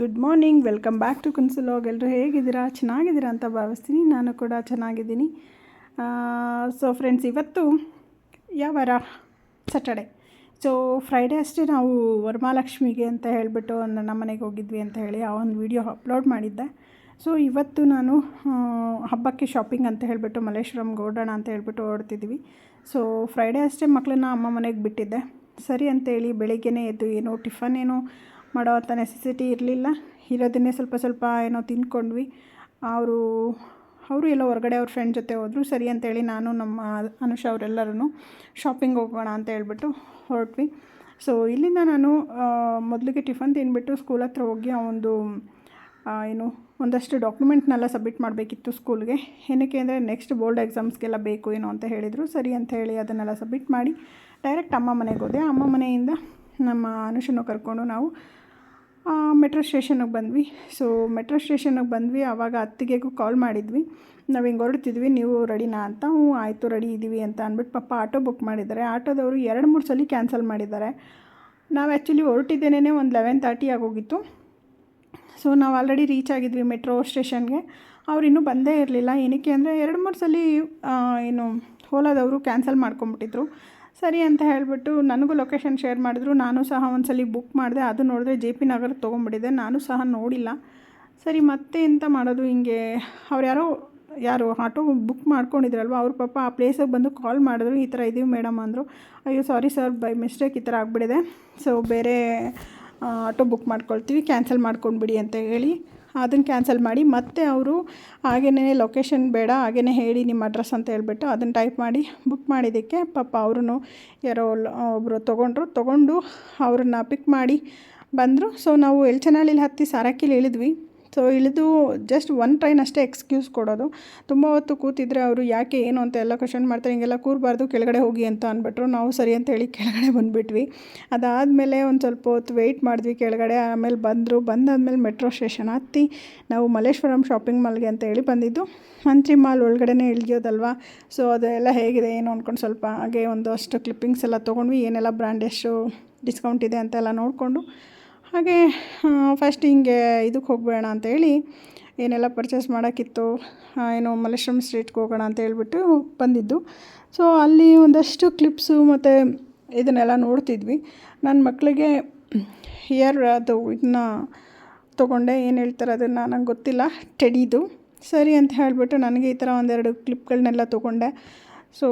Good morning welcome back to ಕುನ್ಸುಲೋಗ್ ಎಲ್ಲರೂ ಹೇಗಿದ್ದೀರಾ? ಚೆನ್ನಾಗಿದ್ದೀರಾ ಅಂತ ಭಾವಿಸ್ತೀನಿ. ನಾನು ಕೂಡ ಚೆನ್ನಾಗಿದ್ದೀನಿ. ಸೊ ಫ್ರೆಂಡ್ಸ್ ಇವತ್ತು ಯಾವ ವಾರ? ಸ್ಯಾಟರ್ಡೆ ಸೊ ಫ್ರೈಡೇ ಅಷ್ಟೇ ನಾವು ವರಮಹಾಲಕ್ಷ್ಮಿಗೆ ಅಂತ ಹೇಳಿಬಿಟ್ಟು ನಮ್ಮ ಮನೆಗೆ ಹೋಗಿದ್ವಿ ಅಂತ ಹೇಳಿ ಆ ಒಂದು ವಿಡಿಯೋ ಅಪ್ಲೋಡ್ ಮಾಡಿದ್ದೆ. ಸೊ ಇವತ್ತು ನಾನು ಹಬ್ಬಕ್ಕೆ ಶಾಪಿಂಗ್ ಅಂತ ಹೇಳಿಬಿಟ್ಟು ಮಲ್ಲೇಶ್ವರಂಗೆ ಓಡೋಣ ಅಂತ ಹೇಳಿಬಿಟ್ಟು ಓಡ್ತಿದ್ವಿ ಸೊ ಫ್ರೈಡೇ ಅಷ್ಟೇ ಮಕ್ಕಳನ್ನ ಅಮ್ಮ ಮನೆಗೆ ಬಿಟ್ಟಿದ್ದೆ. ಸರಿ ಅಂತೇಳಿ ಬೆಳಿಗ್ಗೆನೇ ಎದ್ದು ಏನೋ ಟಿಫನ್ ಏನೋ ಮಾಡೋ ಅಂಥ ನೆಸೆಸಿಟಿ ಇರಲಿಲ್ಲ. ಇರೋದನ್ನೇ ಸ್ವಲ್ಪ ಸ್ವಲ್ಪ ಏನೋ ತಿಂದ್ಕೊಂಡ್ವಿ. ಅವರು ಅವರು ಎಲ್ಲೋ ಹೊರಗಡೆ ಅವ್ರ ಫ್ರೆಂಡ್ ಜೊತೆ ಹೋದರು. ಸರಿ ಅಂತೇಳಿ ನಾನು ನಮ್ಮ ಅನುಷ ಅವರೆಲ್ಲರೂ ಶಾಪಿಂಗ್ ಹೋಗೋಣ ಅಂತ ಹೇಳ್ಬಿಟ್ಟು ಹೊರಟ್ವಿ. ಸೊ ಇಲ್ಲಿಂದ ನಾನು ಮೊದಲಿಗೆ ಟಿಫನ್ ತಿನ್ಬಿಟ್ಟು ಸ್ಕೂಲ್ ಹತ್ರ ಹೋಗಿ ಆ ಒಂದು ಏನು, ಒಂದಷ್ಟು ಡಾಕ್ಯುಮೆಂಟ್ನೆಲ್ಲ ಸಬ್ಮಿಟ್ ಮಾಡಬೇಕಿತ್ತು ಸ್ಕೂಲ್ಗೆ ಏನಕ್ಕೆ ಅಂದರೆ ನೆಕ್ಸ್ಟ್ ಬೋರ್ಡ್ ಎಕ್ಸಾಮ್ಸ್ಗೆಲ್ಲ ಬೇಕು ಏನೋ ಅಂತ ಹೇಳಿದರು. ಸರಿ ಅಂತ ಹೇಳಿ ಅದನ್ನೆಲ್ಲ ಸಬ್ಮಿಟ್ ಮಾಡಿ ಡೈರೆಕ್ಟ್ ಅಮ್ಮ ಮನೆಗೆ ಹೋದೆ. ಅಮ್ಮ ಮನೆಯಿಂದ ನಮ್ಮ ಅನುಷನ್ನು ಕರ್ಕೊಂಡು ನಾವು ಮೆಟ್ರೋ ಸ್ಟೇಷನ್ಗೆ ಬಂದ್ವಿ. ಸೊ ಮೆಟ್ರೋ ಸ್ಟೇಷನ್ಗೆ ಬಂದ್ವಿ. ಆವಾಗ ಅತ್ತಿಗೆಗೂ ಕಾಲ್ ಮಾಡಿದ್ವಿ. ನಾವು ಹಿಂಗೆ ಹೊರಡ್ತಿದ್ವಿ, ನೀವು ರೆಡಿನಾ ಅಂತ? ಹ್ಞೂ, ಆಯಿತು, ರೆಡಿ ಇದ್ದೀವಿ ಅಂತ ಅಂದ್ಬಿಟ್ಟು ಪಾಪ ಆಟೋ ಬುಕ್ ಮಾಡಿದ್ದಾರೆ. ಆಟೋದವರು ಎರಡು, ಮೂರು ಸಲ ಕ್ಯಾನ್ಸಲ್ ಮಾಡಿದ್ದಾರೆ. ನಾವು ಆ್ಯಕ್ಚುಲಿ ಹೊರಟಿದ್ದೇನೆ ಒಂದು ಲೆವೆನ್ ತರ್ಟಿ ಆಗೋಗಿತ್ತು. ಸೊ ನಾವು ಆಲ್ರೆಡಿ ರೀಚ್ ಆಗಿದ್ವಿ ಮೆಟ್ರೋ ಸ್ಟೇಷನ್ಗೆ. ಅವ್ರು ಇನ್ನೂ ಬಂದೇ ಇರಲಿಲ್ಲ. ಏನಕ್ಕೆ ಅಂದರೆ ಎರಡು, ಮೂರು ಸಲ ಏನು, ಓಲಾದವರು ಕ್ಯಾನ್ಸಲ್ ಮಾಡ್ಕೊಂಬಿಟ್ಟಿದ್ರು ಸರಿ ಅಂತ ಹೇಳಿಬಿಟ್ಟು ನನಗೂ ಲೊಕೇಶನ್ ಶೇರ್ ಮಾಡಿದ್ರು. ನಾನು ಸಹ ಒಂದ್ಸಲಿ ಬುಕ್ ಮಾಡಿದೆ. ಅದು ನೋಡಿದ್ರೆ ಜೆ ಪಿ ನಗರ್ ತೊಗೊಂಬಿಟ್ಟಿದೆ ನಾನು ಸಹ ನೋಡಿಲ್ಲ. ಸರಿ, ಮತ್ತೆ ಎಂತ ಮಾಡೋದು? ಹಿಂಗೆ ಅವ್ರು ಯಾರೋ, ಯಾರು ಆಟೋ ಬುಕ್ ಮಾಡ್ಕೊಂಡಿದ್ರಲ್ವ? ಅವ್ರ ಪಾಪ ಆ ಪ್ಲೇಸಿಗೆ ಬಂದು ಕಾಲ್ ಮಾಡಿದ್ರು. ಈ ಥರ ಇದೀವಿ ಮೇಡಮ್ ಅಂದರು. ಅಯ್ಯೋ ಸಾರಿ ಸರ್ ಬೈ ಮಿಸ್ಟೇಕ್ ಈ ಥರ ಆಗಿಬಿಟ್ಟಿದೆ. ಸೊ ಬೇರೆ ಆಟೋ ಬುಕ್ ಮಾಡ್ಕೊಳ್ತೀವಿ. ಕ್ಯಾನ್ಸಲ್ ಮಾಡ್ಕೊಂಡ್ಬಿಡಿ ಅಂತ ಹೇಳಿ. ಅದನ್ನು ಕ್ಯಾನ್ಸಲ್ ಮಾಡಿ ಮತ್ತೆ ಅವರು ಹಾಗೇನೇ ಲೊಕೇಶನ್ ಬೇಡ ಹಾಗೇ ಹೇಳಿ ನಿಮ್ಮ ಅಡ್ರೆಸ್ ಅಂತ ಹೇಳಿಬಿಟ್ಟು ಅದನ್ನು ಟೈಪ್ ಮಾಡಿ ಬುಕ್ ಮಾಡಿದ್ದಕ್ಕೆ ಪಾಪ ಅವರು ಯಾರೋ ಒಬ್ಬರು ತೊಗೊಂಡ್ರು, ತೊಗೊಂಡು ಅವ್ರನ್ನ ಪಿಕ್ ಮಾಡಿ ಬಂದರು. ಸೊ ನಾವು ಎಲ್ಚನಹಳ್ಳಿಲಿ ಹತ್ತಿ ಸಾರಕ್ಕಿಲಿ ಇಳಿದ್ವಿ. ಸೊ ಇಳಿದು ಜಸ್ಟ್ ಒನ್ ಟ್ರೈನ್ ಅಷ್ಟೇ ಎಕ್ಸ್ಕ್ಯೂಸ್ ಕೊಡೋದು. ತುಂಬ ಹೊತ್ತು ಕೂತಿದ್ರೆ ಅವರು ಯಾಕೆ ಏನು ಅಂತ ಎಲ್ಲ ಕ್ವಶನ್ ಮಾಡ್ತಾರೆ. ಹಿಂಗೆಲ್ಲ ಕೂರಬಾರ್ದು, ಕೆಳಗಡೆ ಹೋಗಿ ಅಂತ ಅಂದ್ಬಿಟ್ರು. ನಾವು ಸರಿ ಅಂತ ಹೇಳಿ ಕೆಳಗಡೆ ಬಂದುಬಿಟ್ವಿ. ಅದಾದಮೇಲೆ ಒಂದು ಸ್ವಲ್ಪ ಹೊತ್ತು ವೆಯ್ಟ್ ಮಾಡಿದ್ವಿ ಕೆಳಗಡೆ. ಆಮೇಲೆ ಬಂದರು. ಬಂದಾದಮೇಲೆ ಮೆಟ್ರೋ ಸ್ಟೇಷನ್ ಹತ್ತಿ ನಾವು ಮಲ್ಲೇಶ್ವರಂ ಶಾಪಿಂಗ್ ಮಾಲ್ಗೆ ಅಂತ ಹೇಳಿ ಬಂದಿದ್ದು. ಮಂತ್ರಿ ಮಾಲ್ ಒಳಗಡೆನೇ ಇಳಿಯೋದಲ್ವಾ? ಸೊ ಅದೆಲ್ಲ ಹೇಗಿದೆ ಏನು ಅಂದ್ಕೊಂಡು ಸ್ವಲ್ಪ ಹಾಗೆ ಒಂದಷ್ಟು ಕ್ಲಿಪ್ಪಿಂಗ್ಸ್ ಎಲ್ಲ ತೊಗೊಂಡ್ವಿ. ಏನೆಲ್ಲ ಬ್ರ್ಯಾಂಡ್ ಎಷ್ಟು ಡಿಸ್ಕೌಂಟ್ ಇದೆ ಅಂತೆಲ್ಲ ನೋಡಿಕೊಂಡು ಹಾಗೆ ಫಸ್ಟ್ ಹಿಂಗೆ ಇದಕ್ಕೆ ಹೋಗಬೇಡ ಅಂತೇಳಿ ಏನೆಲ್ಲ ಪರ್ಚೇಸ್ ಮಾಡೋಕ್ಕಿತ್ತು ಏನು ಮಲ್ಲೇಶ್ವರಂ ಸ್ಟ್ರೀಟ್ಗೆ ಹೋಗೋಣ ಅಂತ ಹೇಳ್ಬಿಟ್ಟು ಬಂದಿದ್ದು. ಸೊ ಅಲ್ಲಿ ಒಂದಷ್ಟು ಕ್ಲಿಪ್ಸು ಮತ್ತು ಇದನ್ನೆಲ್ಲ ನೋಡ್ತಿದ್ವಿ. ನನ್ನ ಮಕ್ಕಳಿಗೆ ಹಿಯರ್ ಅದು ಇದನ್ನ ತೊಗೊಂಡೆ, ಏನು ಹೇಳ್ತಾರೆ ಅದನ್ನು ನಂಗೆ ಗೊತ್ತಿಲ್ಲ ಟೆಡಿದು ಸರಿ ಅಂತ ಹೇಳಿಬಿಟ್ಟು ನನಗೆ ಈ ಥರ ಒಂದೆರಡು ಕ್ಲಿಪ್ಗಳನ್ನೆಲ್ಲ ತೊಗೊಂಡೆ. ಸೊ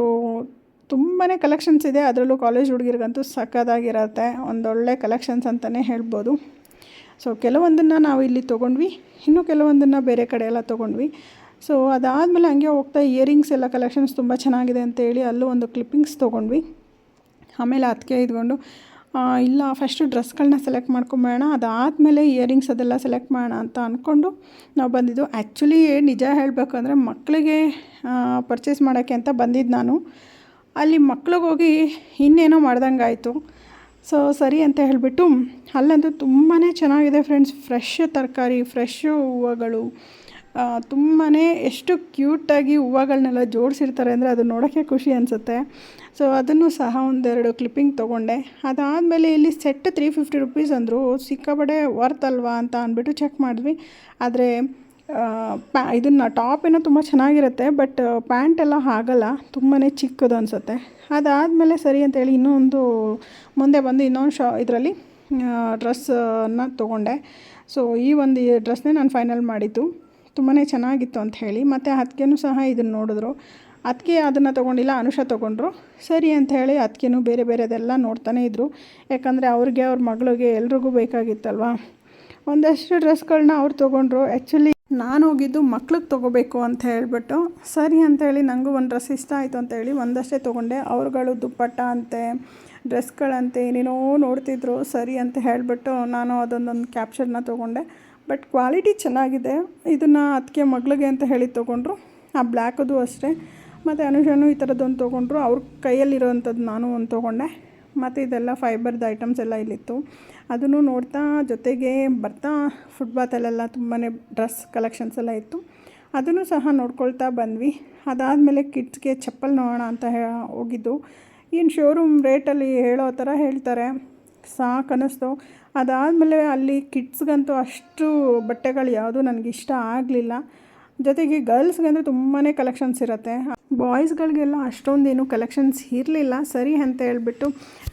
ತುಂಬಾ ಕಲೆಕ್ಷನ್ಸ್ ಇದೆ. ಅದರಲ್ಲೂ ಕಾಲೇಜ್ ಹುಡುಗಿರಿಗಂತೂ ಸಕ್ಕದಾಗಿರತ್ತೆ ಒಂದೊಳ್ಳೆ ಕಲೆಕ್ಷನ್ಸ್ ಅಂತಲೇ ಹೇಳ್ಬೋದು. ಸೊ ಕೆಲವೊಂದನ್ನು ನಾವು ಇಲ್ಲಿ ತೊಗೊಂಡ್ವಿ. ಇನ್ನೂ ಕೆಲವೊಂದನ್ನು ಬೇರೆ ಕಡೆ ಎಲ್ಲ ತೊಗೊಂಡ್ವಿ. ಸೊ ಅದಾದಮೇಲೆ ಹಂಗೆ ಹೋಗ್ತಾ ಇಯರಿಂಗ್ಸ್ ಎಲ್ಲ ಕಲೆಕ್ಷನ್ಸ್ ತುಂಬ ಚೆನ್ನಾಗಿದೆ ಅಂತೇಳಿ ಅಲ್ಲೂ ಒಂದು ಕ್ಲಿಪ್ಪಿಂಗ್ಸ್ ತೊಗೊಂಡ್ವಿ. ಆಮೇಲೆ ಅದಕ್ಕೆ ಇದ್ಕೊಂಡು ಇಲ್ಲ ಫಸ್ಟು ಡ್ರೆಸ್ಗಳನ್ನ ಸೆಲೆಕ್ಟ್ ಮಾಡ್ಕೊಂಬೋಣ ಅದಾದಮೇಲೆ ಇಯರಿಂಗ್ಸ್ ಅದೆಲ್ಲ ಸೆಲೆಕ್ಟ್ ಮಾಡೋಣ ಅಂತ ಅಂದ್ಕೊಂಡು ನಾವು ಬಂದಿದ್ದು. ಆ್ಯಕ್ಚುಲಿ ನಿಜ ಹೇಳಬೇಕಂದ್ರೆ ಮಕ್ಕಳಿಗೆ ಪರ್ಚೇಸ್ ಮಾಡೋಕ್ಕೆ ಅಂತ ಬಂದಿದ್ದು ನಾನು. ಅಲ್ಲಿ ಮಕ್ಳಿಗೋಗಿ ಇನ್ನೇನೋ ಮಾಡ್ದಂಗೆ ಆಯಿತು ಸೊ, ಸರಿ ಅಂತ ಹೇಳಿಬಿಟ್ಟು ಅಲ್ಲಂತೂ ತುಂಬಾ ಚೆನ್ನಾಗಿದೆ ಫ್ರೆಂಡ್ಸ್. ಫ್ರೆಶ್ ತರಕಾರಿ, ಫ್ರೆಶ್ ಹೂವುಗಳು ತುಂಬಾ ಎಷ್ಟು ಕ್ಯೂಟಾಗಿ ಹೂವುಗಳನ್ನೆಲ್ಲ ಜೋಡಿಸಿರ್ತಾರೆ ಅಂದರೆ ಅದು ನೋಡೋಕ್ಕೆ ಖುಷಿ ಅನಿಸುತ್ತೆ. ಸೊ, ಅದನ್ನು ಸಹ ಒಂದೆರಡು ಕ್ಲಿಪ್ಪಿಂಗ್ ತೊಗೊಂಡೆ. ಅದಾದಮೇಲೆ ಇಲ್ಲಿ ಸೆಟ್ ತ್ರೀ ಫಿಫ್ಟಿ ರುಪೀಸ್ ಅಂದರು. ಸಿಕ್ಕಾಬಡೆ ವರ್ತ್ ಅಲ್ವಾ ಅಂತ ಅಂದ್ಬಿಟ್ಟು ಚೆಕ್ ಮಾಡಿದ್ವಿ. ಆದರೆ ಪ್ಯಾ, ಇದನ್ನು ಟಾಪ್ ಏನೋ ತುಂಬ ಚೆನ್ನಾಗಿರುತ್ತೆ ಬಟ್ ಪ್ಯಾಂಟ್ ಎಲ್ಲ ಆಗಲ್ಲ ತುಂಬಾ ಚಿಕ್ಕದು ಅನಿಸುತ್ತೆ. ಅದಾದಮೇಲೆ ಸರಿ ಅಂತೇಳಿ ಇನ್ನೊಂದು, ಮುಂದೆ ಬಂದು ಇನ್ನೊಂದು ಶಾ ಇದರಲ್ಲಿ ಡ್ರೆಸ್ಸನ್ನು ತೊಗೊಂಡೆ. ಸೊ ಈ ಒಂದು ಡ್ರೆಸ್ನೇ ನಾನು ಫೈನಲ್ ಮಾಡಿದ್ದು. ತುಂಬಾ ಚೆನ್ನಾಗಿತ್ತು ಅಂತ ಹೇಳಿ, ಮತ್ತು ಅದಕ್ಕೇನು ಸಹ ಇದನ್ನು ನೋಡಿದ್ರು. ಅದಕ್ಕೆ ಅದನ್ನು ತೊಗೊಂಡಿಲ್ಲ, ಅನುಷ ತೊಗೊಂಡ್ರು. ಸರಿ ಅಂತ ಹೇಳಿ ಅದಕ್ಕೇನು ಬೇರೆ ಬೇರೆದೆಲ್ಲ ನೋಡ್ತಾನೆ ಇದ್ದರು ಯಾಕಂದರೆ ಅವ್ರಿಗೆ, ಅವ್ರ ಮಗಳಿಗೆ ಎಲ್ರಿಗೂ ಬೇಕಾಗಿತ್ತಲ್ವ? ಒಂದಷ್ಟು ಡ್ರೆಸ್ಗಳನ್ನ ಅವ್ರು ತೊಗೊಂಡ್ರು. ಆ್ಯಕ್ಚುಲಿ ನಾನು ಹೋಗಿದ್ದು ಮಕ್ಳಿಗೆ ತೊಗೋಬೇಕು ಅಂತ ಹೇಳ್ಬಿಟ್ಟು, ಸರಿ ಅಂತೇಳಿ ನನಗೂ ಒಂದು ಡ್ರೆಸ್ ಇಷ್ಟ ಆಯಿತು ಅಂತೇಳಿ ಒಂದಷ್ಟೇ ತೊಗೊಂಡೆ. ಅವ್ರುಗಳು ದುಪ್ಪಟ್ಟ ಅಂತೆ ಡ್ರೆಸ್ಗಳಂತೆ ಏನೇನೋ ನೋಡ್ತಿದ್ರು, ಸರಿ ಅಂತ ಹೇಳಿಬಿಟ್ಟು ನಾನು ಅದೊಂದೊಂದು ಕ್ಯಾಪ್ಚರ್ನ ತೊಗೊಂಡೆ. ಬಟ್ ಕ್ವಾಲಿಟಿ ಚೆನ್ನಾಗಿದೆ. ಇದನ್ನು ಅದಕ್ಕೆ ಮಗಳಿಗೆ ಅಂತ ಹೇಳಿ ತೊಗೊಂಡ್ರು. ಆ ಬ್ಲ್ಯಾಕದು ಅಷ್ಟೇ. ಮತ್ತು ಅನುಷನು ಈ ಥರದ್ದೊಂದು ತೊಗೊಂಡ್ರು. ಅವ್ರ ಕೈಯಲ್ಲಿರೋವಂಥದ್ದು ನಾನು ಒಂದು ತೊಗೊಂಡೆ. ಮತ್ತು ಇದೆಲ್ಲ ಫೈಬರ್ದು ಐಟಮ್ಸ್ ಎಲ್ಲ ಇಲ್ಲಿತ್ತು. ಅದನ್ನು ನೋಡ್ತಾ ಜೊತೆಗೆ ಬರ್ತಾ ಫುಟ್ಬಾತಲ್ಲೆಲ್ಲ ತುಂಬಾ ಡ್ರೆಸ್ ಕಲೆಕ್ಷನ್ಸ್ ಎಲ್ಲ ಇತ್ತು. ಅದನ್ನು ಸಹ ನೋಡ್ಕೊಳ್ತಾ ಬಂದ್ವಿ. ಅದಾದಮೇಲೆ ಕಿಡ್ಸ್ಗೆ ಚಪ್ಪಲ್ ನೋಡೋಣ ಅಂತ ಹೋಗಿದ್ದು. ಏನು ಶೋರೂಮ್ ರೇಟಲ್ಲಿ ಹೇಳೋ ಥರ ಹೇಳ್ತಾರೆ. ಸಾಕು ಅನ್ನಿಸ್ತು ಅದಾದಮೇಲೆ ಅಲ್ಲಿ ಕಿಡ್ಸ್ಗಂತೂ ಅಷ್ಟು ಬಟ್ಟೆಗಳು ಯಾವುದೂ ನನಗಿಷ್ಟ ಆಗಲಿಲ್ಲ. ಜೊತೆಗೆ ಗರ್ಲ್ಸ್ಗೆ ಅಂದರೆ ತುಂಬಾ ಕಲೆಕ್ಷನ್ಸ್ ಇರುತ್ತೆ. ಬಾಯ್ಸ್ಗಳಿಗೆಲ್ಲ ಅಷ್ಟೊಂದೇನು ಕಲೆಕ್ಷನ್ಸ್ ಇರಲಿಲ್ಲ. ಸರಿ ಅಂತ ಹೇಳ್ಬಿಟ್ಟು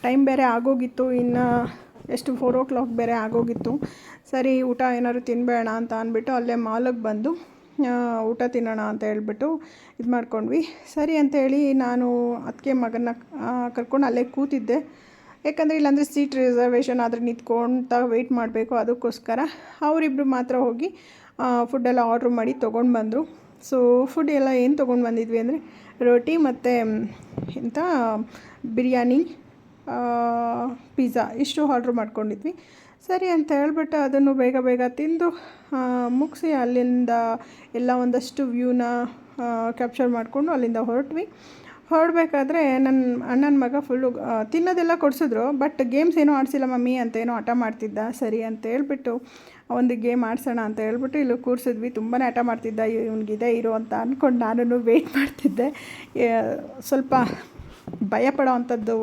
ಟೈಮ್ ಬೇರೆ ಆಗೋಗಿತ್ತು. ಇನ್ನು ಎಷ್ಟು ಫೋರ್ ಓ ಕ್ಲಾಕ್ ಬೇರೆ ಆಗೋಗಿತ್ತು. ಸರಿ, ಊಟ ಏನಾದ್ರು ತಿನ್ನಬೇಡ ಅಂತ ಅಂದ್ಬಿಟ್ಟು ಅಲ್ಲೇ ಮಾಲಿಗೆ ಬಂದು ಊಟ ತಿನ್ನೋಣ ಅಂತ ಹೇಳ್ಬಿಟ್ಟು ಇದು ಮಾಡ್ಕೊಂಡ್ವಿ. ಸರಿ ಅಂತೇಳಿ ನಾನು ಅದಕ್ಕೆ ಮಗನ ಕರ್ಕೊಂಡು ಅಲ್ಲೇ ಕೂತಿದ್ದೆ. ಯಾಕಂದರೆ ಇಲ್ಲಾಂದರೆ ಸೀಟ್ ರಿಸರ್ವೇಷನ್ ಆದರೆ ನಿಂತ್ಕೊಂತ ವೆಯ್ಟ್ ಮಾಡಬೇಕು ಅದಕ್ಕೋಸ್ಕರ. ಅವರಿಬ್ಬರು ಮಾತ್ರ ಹೋಗಿ ಫುಡ್ಡೆಲ್ಲ ಆರ್ಡ್ರ್ ಮಾಡಿ ತೊಗೊಂಡು ಬಂದರು. ಸೊ ಫುಡ್ ಎಲ್ಲ ಏನು ತೊಗೊಂಡು ಬಂದಿದ್ವಿ ಅಂದರೆ ರೋಟಿ ಮತ್ತು ಎಂಥ ಬಿರಿಯಾನಿ ಪಿಜ್ಜಾ ಇಷ್ಟು ಆರ್ಡ್ರ್ ಮಾಡ್ಕೊಂಡಿದ್ವಿ. ಸರಿ ಅಂತ ಹೇಳ್ಬಿಟ್ಟು ಅದನ್ನು ಬೇಗ ಬೇಗ ತಿಂದು ಮುಗಿಸಿ ಅಲ್ಲಿಂದ ಎಲ್ಲ ಒಂದಷ್ಟು ವ್ಯೂನ ಕ್ಯಾಪ್ಚರ್ ಮಾಡಿಕೊಂಡು ಅಲ್ಲಿಂದ ಹೊರಟ್ವಿ. ಹೊರಡ್ಬೇಕಾದ್ರೆ ನನ್ನ ಅಣ್ಣನ ಮಗ ಫುಲ್ಲು ತಿನ್ನೋದೆಲ್ಲ ಕೊಡಿಸಿದ್ರು ಬಟ್ ಗೇಮ್ಸ್ ಏನೂ ಆಡಿಸಿಲ್ಲ ಮಮ್ಮಿ ಅಂತ ಏನೋ ಆಟ ಮಾಡ್ತಿದ್ದ, ಸರಿ ಅಂತ ಹೇಳ್ಬಿಟ್ಟು, ಒಂದು ಗೇಮ್ ಆಡಿಸೋಣ ಅಂತ ಹೇಳ್ಬಿಟ್ಟು ಇಲ್ಲಿ ಕೂರಿಸಿದ್ವಿ. ತುಂಬಾ ಆಟ ಮಾಡ್ತಿದ್ದ, ಇವ್ನಿಗಿದೆ ಇರೋ ಅಂತ ಅಂದ್ಕೊಂಡು ನಾನು ವೆಯ್ಟ್ ಮಾಡ್ತಿದ್ದೆ. ಸ್ವಲ್ಪ ಭಯ ಪಡೋ ಅಂಥದ್ದು,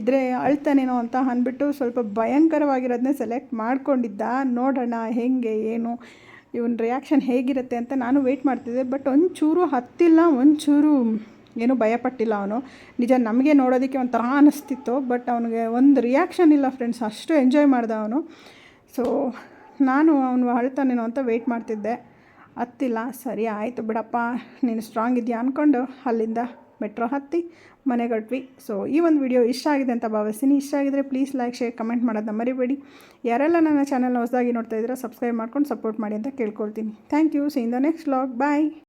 ಇದ್ರೆ ಅಳ್ತಾನೇನೋ ಅಂತ ಅಂದ್ಬಿಟ್ಟು ಸ್ವಲ್ಪ ಭಯಂಕರವಾಗಿರೋದನ್ನೇ ಸೆಲೆಕ್ಟ್ ಮಾಡ್ಕೊಂಡಿದ್ದ. ನೋಡೋಣ ಹೇಗೆ, ಏನು, ಇವನ್ ರಿಯಾಕ್ಷನ್ ಹೇಗಿರುತ್ತೆ ಅಂತ ನಾನು ವೆಯ್ಟ್ ಮಾಡ್ತಿದ್ದೆ. ಬಟ್ ಒಂಚೂರು ಹತ್ತಿಲ್ಲ, ಒಂಚೂರು ಏನೂ ಭಯಪಟ್ಟಿಲ್ಲ ಅವನು. ನಿಜ ನಮಗೆ ನೋಡೋದಕ್ಕೆ ಒಂಥರ ಅನ್ನಿಸ್ತಿತ್ತು ಬಟ್ ಅವನಿಗೆ ಒಂದು ರಿಯಾಕ್ಷನ್ ಇಲ್ಲ ಫ್ರೆಂಡ್ಸ್ ಅಷ್ಟು ಎಂಜಾಯ್ ಮಾಡ್ದ ಅವನು. ಸೊ ನಾನು ಅವನು ಅಳ್ತಾನೇನೋ ಅಂತ ವೆಯ್ಟ್ ಮಾಡ್ತಿದ್ದೆ. ಹತ್ತಿಲ್ಲ ಸರಿ ಆಯಿತು ಬಿಡಪ್ಪ, ನೀನು ಸ್ಟ್ರಾಂಗ್ ಇದೆಯಾ ಅಂದ್ಕೊಂಡು ಅಲ್ಲಿಂದ ಮೆಟ್ರೋ ಹತ್ತಿ ಮನೆಗಟ್ವಿ ಸೊ ಈ ಒಂದು ವಿಡಿಯೋ ಇಷ್ಟ ಆಗಿದೆ ಅಂತ ಭಾವಿಸ್ತೀನಿ. ಇಷ್ಟ ಆಗಿದ್ರೆ ಪ್ಲೀಸ್ ಲೈಕ್ ಶೇರ್ ಕಮೆಂಟ್ ಮಾಡೋದನ್ನ ಮರಿಬೇಡಿ. ಯಾರೆಲ್ಲ ನನ್ನ ಚಾನಲ್ನ ಹೊಸದಾಗಿ ನೋಡ್ತಾ ಇದ್ದೀರಾ ಸಬ್ಸ್ಕ್ರೈಬ್ ಮಾಡ್ಕೊಂಡು ಸಪೋರ್ಟ್ ಮಾಡಿ ಅಂತ ಕೇಳ್ಕೊಳ್ತೀನಿ. Thank you see in the next vlog bye